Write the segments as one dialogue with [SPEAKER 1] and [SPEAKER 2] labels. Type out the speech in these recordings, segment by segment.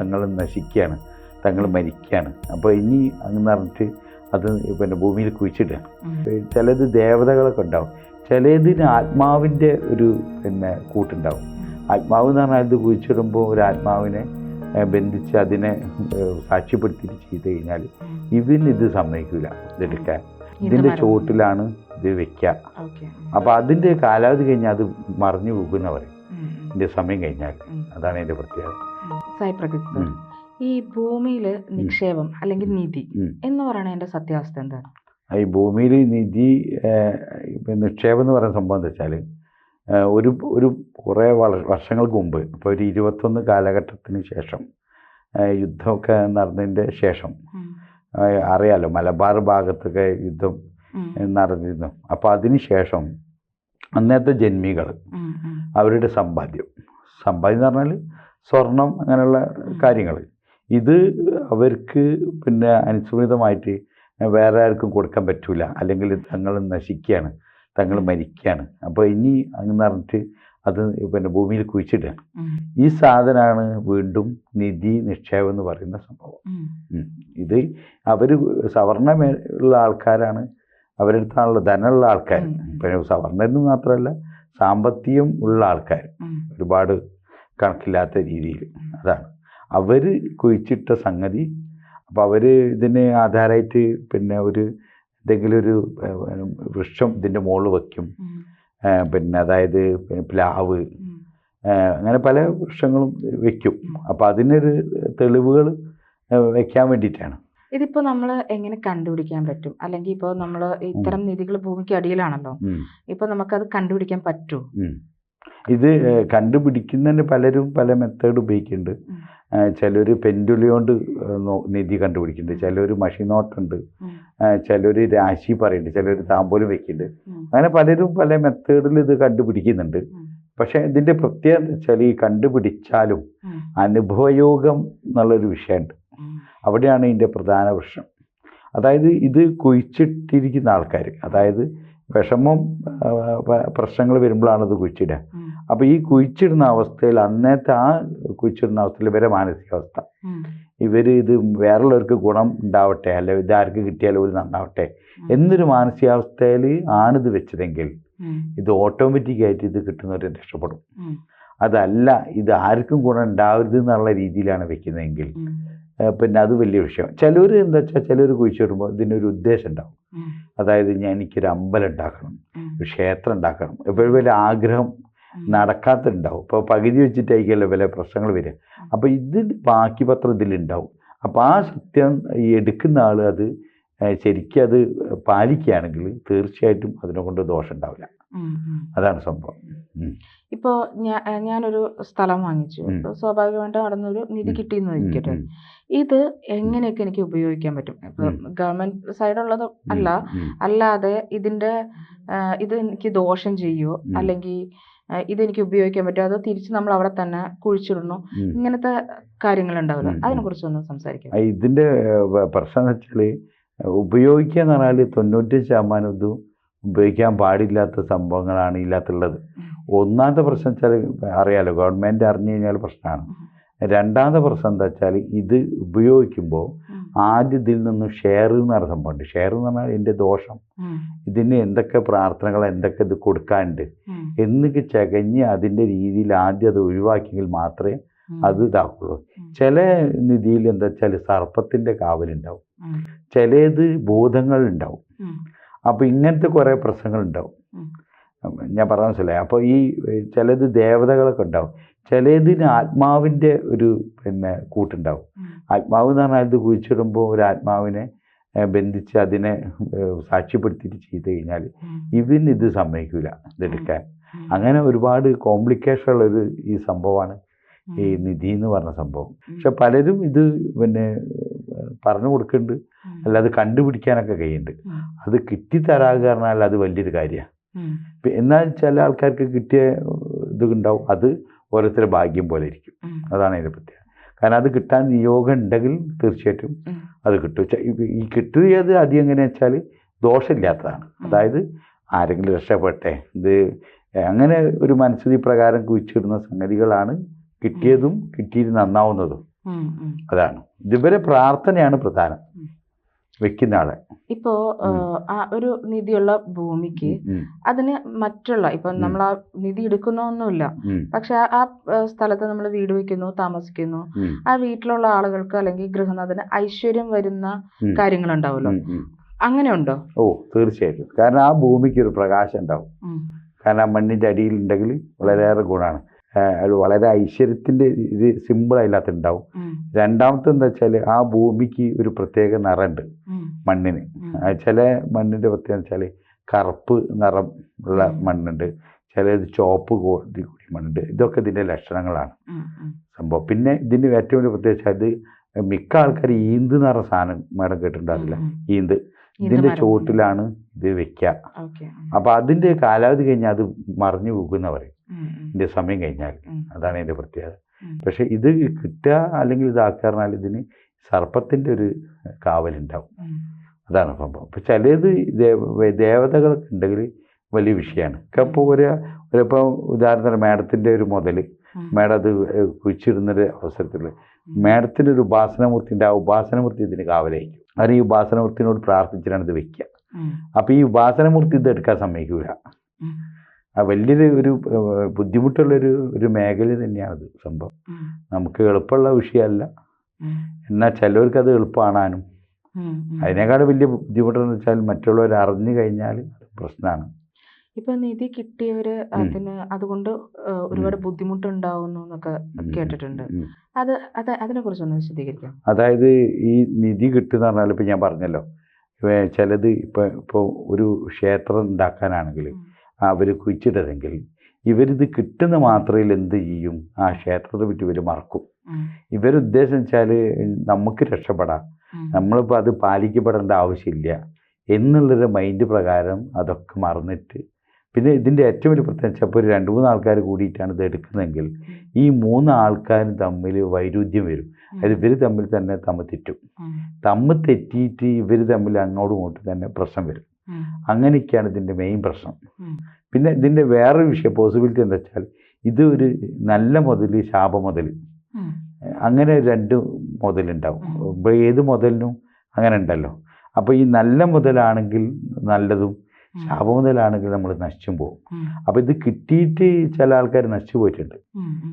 [SPEAKER 1] തങ്ങൾ നശിക്കുകയാണ് തങ്ങൾ മരിക്കുകയാണ്. അപ്പോൾ ഇനി അങ്ങനെ പറഞ്ഞിട്ട് അത് പിന്നെ ഭൂമിയിൽ കുഴിച്ചിടുകയാണ്
[SPEAKER 2] ഉം.
[SPEAKER 1] ചിലത് ദേവതകളൊക്കെ ഉണ്ടാവും. ചിലതിന് ആത്മാവിന്റെ ഒരു പിന്നെ കൂട്ടുണ്ടാവും. ആത്മാവ് എന്ന് പറഞ്ഞാൽ ഇത് കുഴിച്ചിടുമ്പോൾ ഒരു ആത്മാവിനെ ബന്ധിച്ച് അതിനെ സാക്ഷ്യപ്പെടുത്തിയിട്ട് ചെയ്ത് കഴിഞ്ഞാൽ ഇവന് ഇത് സമ്മതിക്കില്ല ഇതെടുക്കാൻ
[SPEAKER 2] ഇതിന്റെ.
[SPEAKER 1] ചുവട്ടിലാണ് ഇത് വെക്കുക. അപ്പോൾ അതിന്റെ കാലാവധി കഴിഞ്ഞാൽ അത് മറിഞ്ഞു പോകുന്ന പറയും. ഇതിന്റെ സമയം കഴിഞ്ഞാൽ. അതാണ് എന്റെ പ്രത്യേകത.
[SPEAKER 2] സായി പ്രകൃതി സർ ഈ ഭൂമിയിൽ നിക്ഷേപം അല്ലെങ്കിൽ നിധി എന്ന് പറയുന്ന എന്റെ സത്യാവസ്ഥ എന്താണ്?
[SPEAKER 1] ഈ ഭൂമിയിൽ നിധി നിക്ഷേപം എന്ന് പറയുന്ന സംഭവം എന്താ വെച്ചാൽ ഒരു ഒരു കുറേ വർഷങ്ങൾക്ക് മുമ്പ് ഇപ്പോൾ ഒരു ഇരുപത്തൊന്ന് കാലഘട്ടത്തിന് ശേഷം യുദ്ധമൊക്കെ നടന്നതിന്റെ ശേഷം അറിയാലോ മലബാർ ഭാഗത്തൊക്കെ യുദ്ധം നടന്നിരുന്നു. അപ്പോൾ അതിന് ശേഷം അന്നത്തെ ജന്മികൾ അവരുടെ സമ്പാദ്യം. സമ്പാദ്യം എന്ന് പറഞ്ഞാൽ സ്വർണം അങ്ങനെയുള്ള കാര്യങ്ങൾ. ഇത് അവർക്ക് പിന്നെ അനുസൃതമായിട്ട് വേറെ ആർക്കും കൊടുക്കാൻ പറ്റൂല. അല്ലെങ്കിൽ തങ്ങൾ നശിക്കുകയാണ്. തങ്ങൾ മരിക്കുകയാണ്. അപ്പോൾ ഇനി അങ്ങനെ പറഞ്ഞിട്ട് അത് പിന്നെ ഭൂമിയിൽ കുഴിച്ചിടുകയാണ് ഈ സാധനമാണ് വീണ്ടും നിധി നിക്ഷേപം എന്ന് പറയുന്ന സംഭവം. ഇത് അവർ സവർണ ഉള്ള ആൾക്കാരാണ്. അവരുടെ അടുത്താണുള്ള ധനമുള്ള ആൾക്കാർ പിന്നെ സവർണ മാത്രമല്ല സാമ്പത്തികം ഉള്ള ആൾക്കാർ ഒരുപാട് കണക്കില്ലാത്ത രീതിയിൽ. അതാണ്. അവർ കുഴിച്ചിട്ട സംഗതി അപ്പോൾ അവർ ഇതിന് ആധാരമായിട്ട് പിന്നെ ഒരു എന്തെങ്കിലും ഒരു വൃക്ഷം ഇതിന്റെ മുകളിൽ വയ്ക്കും. പിന്നെ അതായത് പിന്നെ പ്ലാവ് അങ്ങനെ പല വൃക്ഷങ്ങളും വെക്കും അപ്പോൾ അതിനൊരു തെളിവുകൾ വെക്കാൻ വേണ്ടിയിട്ടാണ്.
[SPEAKER 2] ഇതിപ്പോ നമ്മൾ എങ്ങനെ കണ്ടുപിടിക്കാൻ പറ്റും? അല്ലെങ്കിൽ ഇപ്പോൾ നമ്മൾ ഇത്തരം നിധികൾ ഭൂമിക്ക് അടിയിലാണല്ലോ.
[SPEAKER 1] ഉം.
[SPEAKER 2] ഇപ്പൊ നമുക്കത് കണ്ടുപിടിക്കാൻ പറ്റുമോ.
[SPEAKER 1] ഇത് കണ്ടുപിടിക്കുന്നതിന് പലരും പല മെത്തേഡ് ഉപയോഗിക്കുന്നുണ്ട്. ചിലർ പെൻഡുലി കൊണ്ട് നിധി കണ്ടുപിടിക്കുന്നുണ്ട്. ചിലർ മഷിനോട്ടുണ്ട്
[SPEAKER 2] നോട്ടുണ്ട്
[SPEAKER 1] ചിലർ രാശി പറയുന്നുണ്ട്. ചിലർ താമ്പോലും വെക്കുന്നുണ്ട്. അങ്ങനെ പലരും പല മെത്തേഡിൽ ഇത് കണ്ടുപിടിക്കുന്നുണ്ട്. പക്ഷേ ഇതിന്റെ പ്രത്യേകത വെച്ചാൽ ഈ കണ്ടുപിടിച്ചാലും അനുഭവയോഗം എന്നുള്ളൊരു വിഷയമുണ്ട്. അവിടെയാണ് ഇതിന്റെ പ്രധാന പ്രശ്നം. അതായത് ഇത് കുഴിച്ചിട്ടിരിക്കുന്ന ആൾക്കാർ അതായത് വിഷമം പ്രശ്നങ്ങൾ വരുമ്പോഴാണ് ഇത് കുഴിച്ചിടുക. അപ്പോൾ ഈ കുഴിച്ചിടുന്ന അവസ്ഥയിൽ അന്നത്തെ ആ കുഴിച്ചിടുന്ന അവസ്ഥയിൽ ഇവരെ മാനസികാവസ്ഥ. ഇവർ ഇത് വേറുള്ളവർക്ക് ഗുണം ഉണ്ടാവട്ടെ അല്ലെ ഇതാർക്ക് കിട്ടിയാലും ഒരു നന്നാവട്ടെ എന്നൊരു മാനസികാവസ്ഥയിൽ ആണിത് വെച്ചതെങ്കിൽ ഇത് ഓട്ടോമാറ്റിക്കായിട്ട് ഇത് കിട്ടുന്നവർ രക്ഷപ്പെടും. അതല്ല ഇത് ആർക്കും ഗുണം ഉണ്ടാവരുത് എന്നുള്ള രീതിയിലാണ് വെക്കുന്നതെങ്കിൽ പിന്നെ അത് വലിയ വിഷയം. ചിലർ എന്താ വെച്ചാൽ ചിലർ കുഴിച്ചിടുമ്പോൾ ഇതിനൊരു ഉദ്ദേശം ഉണ്ടാവും. അതായത് ഞാൻ എനിക്കൊരു അമ്പലം ഉണ്ടാക്കണം ഒരു ക്ഷേത്രം ഉണ്ടാക്കണം. എപ്പോഴും വലിയ ആഗ്രഹം നടക്കാത്തുണ്ടാവും ഇപ്പോൾ പകുതി വെച്ചിട്ടായിരിക്കുമല്ലോ വില പ്രശ്നങ്ങൾ വരിക. അപ്പോൾ ഇത് ബാക്കി പത്രം ഇതിലുണ്ടാവും. അപ്പോൾ ആ സത്യം ഈ എടുക്കുന്ന ആൾ അത് ശരിക്കും അത് പാലിക്കുകയാണെങ്കിൽ തീർച്ചയായിട്ടും അതിനെ കൊണ്ട് ദോഷം ഉണ്ടാവില്ല. അതാണ് സംഭവം. ഉം.
[SPEAKER 2] ഇപ്പോ ഞാൻ ഞാനൊരു സ്ഥലം വാങ്ങിച്ചു. സ്വാഭാവികമായിട്ടും അവിടെ നിന്നൊരു നിധി
[SPEAKER 1] കിട്ടി
[SPEAKER 2] കിട്ടിയെന്ന്
[SPEAKER 1] വയ്ക്കട്ടെ
[SPEAKER 2] ഇത് എങ്ങനെയൊക്കെ എനിക്ക് ഉപയോഗിക്കാൻ പറ്റും? ഗവൺമെന്റ് സൈഡുള്ളത് അല്ല. അല്ലാതെ ഇതിന്റെ ഇത് എനിക്ക് ദോഷം ചെയ്യുമോ അല്ലെങ്കിൽ ഇതെനിക്ക് ഉപയോഗിക്കാൻ പറ്റുമോ അതോ തിരിച്ച് നമ്മൾ അവിടെ തന്നെ കുഴിച്ചിടണോ? ഇങ്ങനത്തെ കാര്യങ്ങൾ ഉണ്ടാവില്ല അതിനെ
[SPEAKER 1] കുറിച്ച് ഒന്ന് സംസാരിക്കാം ഇതിന്റെ പ്രശ്നം എന്ന് വെച്ചാൽ ഉപയോഗിക്കുക എന്ന് പറഞ്ഞാൽ തൊണ്ണൂറ്റി ശതമാനം ഇതും ഉപയോഗിക്കാൻ പാടില്ലാത്ത സംഭവങ്ങളാണ് ഇല്ലാത്തുള്ളത് ഒന്നാമത്തെ പ്രശ്നം വെച്ചാൽ അറിയാലോ ഗവൺമെന്റ് അറിഞ്ഞു കഴിഞ്ഞാൽ പ്രശ്നമാണ് രണ്ടാമത്തെ പ്രശ്നം എന്താ വെച്ചാൽ ഇത് ഉപയോഗിക്കുമ്പോൾ. ആദ്യം ഇതിൽ നിന്നും ഷെയർ എന്ന് പറഞ്ഞ സംഭവമുണ്ട് ഷെയർ എന്ന് പറഞ്ഞാൽ എന്റെ ദോഷം. ഇതിന് എന്തൊക്കെ പ്രാർത്ഥനകൾ എന്തൊക്കെ ഇത് കൊടുക്കാനുണ്ട്. എന്നൊക്കെ ചകഞ്ഞ് അതിന്റെ രീതിയിൽ ആദ്യം അത് ഒഴിവാക്കിയെങ്കിൽ മാത്രമേ അത് ഇതാക്കുള്ളൂ ചില നിധിയിൽ എന്താ വെച്ചാൽ സർപ്പത്തിന്റെ കാവലുണ്ടാവും. ചിലത് ബോധങ്ങൾ ഉണ്ടാവും. അപ്പോൾ ഇങ്ങനത്തെ കുറേ
[SPEAKER 2] പ്രശ്നങ്ങളുണ്ടാവും.
[SPEAKER 1] ഞാൻ പറഞ്ഞ മനസ്സിലായി. അപ്പോൾ ഈ ചിലത് ദേവതകളൊക്കെ ഉണ്ടാവും. ചിലതിന് ആത്മാവിന്റെ ഒരു പിന്നെ കൂട്ടുണ്ടാവും. ആത്മാവ് എന്ന് പറഞ്ഞാൽ ഇത് കുഴിച്ചിടുമ്പോൾ ഒരു ആത്മാവിനെ ബന്ധിച്ച് അതിനെ സാക്ഷ്യപ്പെടുത്തിയിട്ട് ചെയ്ത് കഴിഞ്ഞാൽ. ഇവന് ഇത് സമ്മതിക്കില്ല ഇതെടുക്കാൻ അങ്ങനെ ഒരുപാട് കോംപ്ലിക്കേഷൻ ഉള്ളൊരു ഈ സംഭവമാണ് ഈ നിധി എന്ന് പറഞ്ഞ സംഭവം. പക്ഷെ പലരും ഇത് പിന്നെ പറഞ്ഞു കൊടുക്കുന്നുണ്ട്. അല്ലാതെ കണ്ടുപിടിക്കാനൊക്കെ കഴിയുന്നുണ്ട്. അത് കിട്ടിത്തരാകുക പറഞ്ഞാൽ അത് വലിയൊരു കാര്യമാണ്. എന്നാൽ ചില ആൾക്കാർക്ക് കിട്ടിയ ഇത് ഉണ്ടാവും. അത് ഓരോരുത്തരുടെ ഭാഗ്യം പോലെ ഇരിക്കും. അതാണ് അതിന്റെ പ്രത്യേകത. കാരണം അത് കിട്ടാൻ നിയോഗം ഉണ്ടെങ്കിൽ തീർച്ചയായിട്ടും അത് കിട്ടും. ഈ കിട്ടിയത് അതി എങ്ങനെയാ വെച്ചാൽ ദോഷമില്ലാത്തതാണ്. അതായത് ആരെങ്കിലും രക്ഷപ്പെട്ടെ ഇത് അങ്ങനെ ഒരു മനസ്ഥിതി പ്രകാരം കുഴിച്ചിടുന്ന സംഗതികളാണ് കിട്ടിയതും കിട്ടിയിരുന്ന് നന്നാവുന്നതും. അതാണ്. ഇതുവരെ പ്രാർത്ഥനയാണ് പ്രധാനം. വെക്കുന്ന ആളെ
[SPEAKER 2] ഇപ്പോ ആ ഒരു നിധിയുള്ള ഭൂമിക്ക് അതിന് മറ്റുള്ള ഇപ്പൊ നമ്മൾ ആ നിധി എടുക്കുന്നൊന്നുമില്ല. പക്ഷെ ആ- സ്ഥലത്ത് നമ്മൾ വീട് വെക്കുന്നു താമസിക്കുന്നു. ആ വീട്ടിലുള്ള ആളുകൾക്ക് അല്ലെങ്കിൽ ഗൃഹനാഥന് ഐശ്വര്യം വരുന്ന കാര്യങ്ങൾ ഉണ്ടാവുമല്ലോ
[SPEAKER 1] ഉം, ഉം.
[SPEAKER 2] അങ്ങനെ ഉണ്ടോ
[SPEAKER 1] ഓ തീർച്ചയായിട്ടും. കാരണം ആ ഭൂമിക്ക് ഒരു പ്രകാശം ഉണ്ടാവും. കാരണം ആ മണ്ണിന്റെ അടിയിൽ ഉണ്ടെങ്കിൽ വളരെയേറെ ഗുണമാണ്. വളരെ ഐശ്വര്യത്തിന്റെ ഇത് സിമ്പിൾ അതിനകത്ത് ഉണ്ടാവും. രണ്ടാമത്തെ എന്താ വെച്ചാൽ ആ ഭൂമിക്ക് ഒരു പ്രത്യേക നിറമുണ്ട്. മണ്ണിന് ചില മണ്ണിന്റെ പ്രത്യേകത വെച്ചാൽ കറുപ്പ് നിറം ഉള്ള മണ്ണുണ്ട് ചിലത് ചുവപ്പ് കൂടി കൂടി മണ്ണുണ്ട് ഇതൊക്കെ ഇതിന്റെ ലക്ഷണങ്ങളാണ്. സംഭവം പിന്നെ ഇതിന്റെ ഏറ്റവും വലിയ പ്രത്യേകിച്ച് അത് മിക്ക ആൾക്കാർ ഈന്ത് പറഞ്ഞ സാധനം മേഡം കേട്ടിട്ടുണ്ടാവില്ല. ഈന്ത്
[SPEAKER 2] ഇത് ഇതിന്റെ
[SPEAKER 1] ചുവട്ടിലാണ് ഇത് വെക്കുക. അപ്പോൾ അതിന്റെ കാലാവധി കഴിഞ്ഞാൽ അത് മറിഞ്ഞു പോകുന്ന പറയും. ഇതിന്റെ സമയം കഴിഞ്ഞാൽ അതാണ് ഇതിന്റെ പ്രത്യേകത. പക്ഷെ ഇത് കിട്ടുക അല്ലെങ്കിൽ ഇതാക്കുക പറഞ്ഞാൽ ഇതിന് സർപ്പത്തിന്റെ ഒരു കാവലുണ്ടാവും. അതാണ് സംഭവം. അപ്പം ചിലത് ദേവതകളൊക്കെ ഉണ്ടെങ്കിൽ വലിയ വിഷയമാണ്. ഇപ്പോൾ ഒരു ഒരിപ്പോൾ ഉദാഹരണത്തിന് മേഡത്തിന്റെ ഒരു മുതൽ മേഡം അത് കുഴിച്ചിടുന്നൊരു അവസരത്തിൽ മേഡത്തിന്റെ ഒരു ഉപാസനമൂർത്തിന്റെ ആ ഉപാസനമൂർത്തി ഇതിന് കാവലായിരിക്കും. അവർ ഈ ഉപാസനമൂർത്തിനോട് പ്രാർത്ഥിച്ചിട്ടാണ് ഇത് വെക്കുക. അപ്പോൾ ഈ ഉപാസനമൂർത്തി ഇത് എടുക്കാൻ സമ്മതിക്കൂല.
[SPEAKER 2] ഉം.
[SPEAKER 1] ആ വലിയൊരു ഒരു ബുദ്ധിമുട്ടുള്ളൊരു ഒരു മേഖല തന്നെയാണത് സംഭവം. നമുക്ക് എളുപ്പമുള്ള വിഷയമല്ല. എന്നാൽ ചിലവർക്ക് അത് എളുപ്പമാണാനും. അതിനേക്കാൾ വലിയ ബുദ്ധിമുട്ടെന്ന് വെച്ചാൽ മറ്റുള്ളവർ അറിഞ്ഞു കഴിഞ്ഞാൽ പ്രശ്നമാണ്.
[SPEAKER 2] ഇപ്പൊ നിധി കിട്ടിയവര് അതിന് അതുകൊണ്ട് ഒരുപാട് ബുദ്ധിമുട്ടുണ്ടാവുന്നു എന്നൊക്കെ കേട്ടിട്ടുണ്ട്. അത് അത് അതിനെ കുറിച്ചൊന്ന് വിശദീകരിക്കാം.
[SPEAKER 1] അതായത് ഈ നിധി കിട്ടുന്ന പറഞ്ഞാൽ ഇപ്പൊ ഞാൻ പറഞ്ഞല്ലോ. ചിലത് ഇപ്പൊ ഇപ്പോൾ ഒരു ക്ഷേത്രം ഉണ്ടാക്കാനാണെങ്കിൽ. അവർ കുഴിച്ചിട്ടതെങ്കിൽ ഇവരിത് കിട്ടുന്ന മാത്രയിൽ എന്ത് ചെയ്യും? ആ ക്ഷേത്രത്തെ പറ്റി ഇവർ മറക്കും. ഇവരുദ്ദേശം വെച്ചാൽ നമുക്ക് രക്ഷപ്പെടാം. നമ്മളിപ്പോൾ അത് പാലിക്കപ്പെടേണ്ട ആവശ്യമില്ല. എന്നുള്ളൊരു മൈൻഡ് പ്രകാരം അതൊക്കെ മറന്നിട്ട്. പിന്നെ ഇതിന്റെ ഏറ്റവും വലിയ പ്രത്യേകത ഇപ്പോൾ ഒരു രണ്ട് മൂന്ന് ആൾക്കാർ കൂടിയിട്ടാണ് ഇത് എടുക്കുന്നതെങ്കിൽ ഈ മൂന്ന് ആൾക്കാരും തമ്മിൽ വൈരുദ്ധ്യം വരും. അത് ഇവർ തമ്മിൽ തന്നെ തമ്മിൽ തെറ്റും.
[SPEAKER 2] തമ്മ
[SPEAKER 1] തമ്മിൽ തെറ്റിയിട്ട് ഇവർ തമ്മിൽ അങ്ങോട്ടും ഇങ്ങോട്ടും തന്നെ പ്രശ്നം വരും. അങ്ങനെയൊക്കെയാണ് ഇതിന്റെ മെയിൻ പ്രശ്നം. പിന്നെ ഇതിന്റെ വേറൊരു വിഷയം പോസിബിലിറ്റി എന്താ വെച്ചാൽ ഇത് ഒരു നല്ല മുതൽ ശാപ മുതൽ അങ്ങനെ രണ്ട് മുതലുണ്ടാവും. ഇപ്പോൾ ഏത് മുതലിനും അങ്ങനെ ഉണ്ടല്ലോ. അപ്പോൾ ഈ നല്ല മുതലാണെങ്കിൽ നല്ലതും. ശാപ മുതലാണെങ്കിൽ നമ്മൾ നശിച്ചും പോകും. അപ്പോൾ ഇത് കിട്ടിയിട്ട് ചില ആൾക്കാർ നശിച്ചു പോയിട്ടുണ്ട്.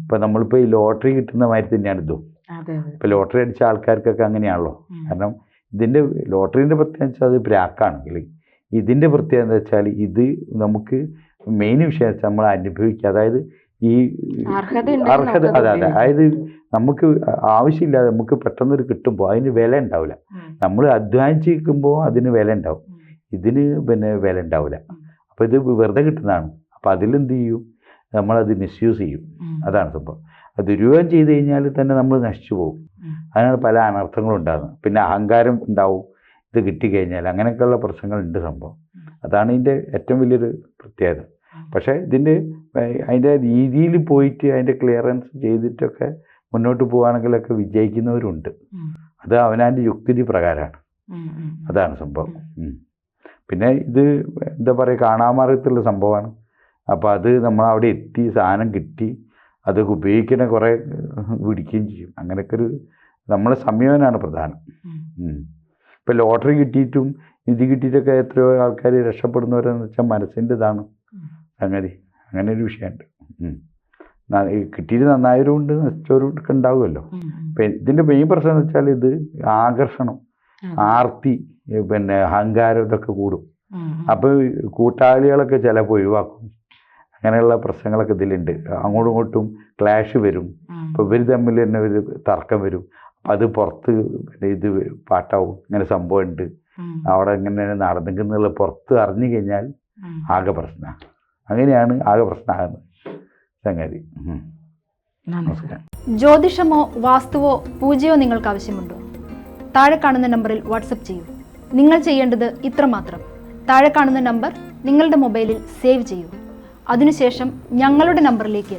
[SPEAKER 1] ഇപ്പം നമ്മളിപ്പോൾ ഈ ലോട്ടറി കിട്ടുന്ന മാതിരി തന്നെയാണ് ഇതും. ഇപ്പോൾ ലോട്ടറി അടിച്ച ആൾക്കാർക്കൊക്കെ അങ്ങനെയാണല്ലോ. കാരണം ഇതിന്റെ ലോട്ടറീന്റെ പ്രത്യേകിച്ച് അത് അത് പ്രാക്കാണെങ്കിൽ ഇതിന്റെ പ്രത്യേകത എന്താ വെച്ചാൽ ഇത് നമുക്ക് മെയിൻ വിഷയം വെച്ചാൽ നമ്മൾ അനുഭവിക്കുക. അതായത് ഈ
[SPEAKER 2] അർഹത
[SPEAKER 1] അതെ അതെ. അതായത് നമുക്ക് ആവശ്യമില്ലാതെ നമുക്ക് പെട്ടെന്നൊരു കിട്ടുമ്പോൾ അതിന് വില ഉണ്ടാവില്ല. നമ്മൾ അധ്വാനിച്ചിരിക്കുമ്പോൾ അതിന് വില ഉണ്ടാവും. ഇതിന് പിന്നെ വില ഉണ്ടാവില്ല. അപ്പോൾ ഇത് വെറുതെ കിട്ടുന്നതാണ്. അപ്പോൾ അതിലെന്ത് ചെയ്യും? നമ്മളത് മിസ്യൂസ് ചെയ്യും. അതാണ് സംഭവം. അത് ദുരുപയോഗം ചെയ്ത് കഴിഞ്ഞാൽ തന്നെ നമ്മൾ നശിച്ചു പോകും. അതിനാണ് പല അനർത്ഥങ്ങളും ഉണ്ടാകുന്നത്. പിന്നെ അഹങ്കാരം ഉണ്ടാവും. ഇത് കിട്ടിക്കഴിഞ്ഞാൽ അങ്ങനെയൊക്കെയുള്ള പ്രശ്നങ്ങളുണ്ട് സംഭവം. അതാണ് ഇതിന്റെ ഏറ്റവും വലിയൊരു പ്രത്യേകത. പക്ഷേ ഇതിന്റെ അതിന്റെ രീതിയിൽ പോയിട്ട് അതിന്റെ ക്ലിയറൻസ് ചെയ്തിട്ടൊക്കെ മുന്നോട്ട് പോവുകയാണെങ്കിലൊക്കെ വിജയിക്കുന്നവരുണ്ട്. അത് അവനാന്റെ യുക്തി പ്രകാരമാണ്. അതാണ് സംഭവം. പിന്നെ ഇത് എന്താ പറയുക കാണാമറിയത്തുള്ള സംഭവമാണ്. അപ്പോൾ അത് നമ്മൾ അവിടെ എത്തി സാധനം കിട്ടി അത് ഉപയോഗിക്കണ കുറേ പിടിക്കുകയും ചെയ്യും. അങ്ങനെയൊക്കെ ഒരു നമ്മളെ സംയമനമാണ് പ്രധാനം. ഇപ്പം ലോട്ടറി കിട്ടിയിട്ടും നിധി കിട്ടിയിട്ടൊക്കെ എത്രയോ ആൾക്കാർ രക്ഷപ്പെടുന്നവരെന്ന് വെച്ചാൽ മനസ്സിന്റെ ഇതാണ്. സംഗതി അങ്ങനെ ഒരു വിഷയമുണ്ട് കിട്ടിയിട്ട് നന്നായവരും ഉണ്ട് നശിച്ചവരും
[SPEAKER 2] ഒക്കെ ഉണ്ടാവുമല്ലോ.
[SPEAKER 1] ഇപ്പം ഇതിന്റെ മെയിൻ പ്രശ്നം എന്ന് വെച്ചാൽ ഇത് ആകർഷണം ആർത്തി പിന്നെ അഹങ്കാരം ഇതൊക്കെ കൂടും. അപ്പോൾ കൂട്ടാളികളൊക്കെ ചിലപ്പോൾ ഒഴിവാക്കും. അങ്ങനെയുള്ള പ്രശ്നങ്ങളൊക്കെ ഇതിലുണ്ട്. അങ്ങോട്ടും ഇങ്ങോട്ടും ക്ലാഷ് വരും. അപ്പോൾ ഇവർ തമ്മിൽ തന്നെ ഒരു തർക്കം വരും. അത് പുറത്ത് ഇത് പാട്ടാവും ഇങ്ങനെ സംഭവം ഉണ്ട്. അവിടെ ഇങ്ങനെ നടന്നിരിക്കുന്നുള്ള പുറത്ത് അറിഞ്ഞു കഴിഞ്ഞാൽ ആകെ പ്രശ്ന. അങ്ങനെയാണ് ആകെ പ്രശ്നമാകുന്നത് സംഗതി.
[SPEAKER 2] നമസ്കാരം.
[SPEAKER 3] ജ്യോതിഷമോ വാസ്തുവോ പൂജയോ നിങ്ങൾക്ക് ആവശ്യമുണ്ടോ? താഴെ കാണുന്ന നമ്പറിൽ വാട്സപ്പ് ചെയ്യൂ. നിങ്ങൾ ചെയ്യേണ്ടത് ഇത്രമാത്രം താഴെ കാണുന്ന നമ്പർ നിങ്ങളുടെ മൊബൈലിൽ സേവ് ചെയ്യൂ. അതിനുശേഷം ഞങ്ങളുടെ നമ്പറിലേക്ക്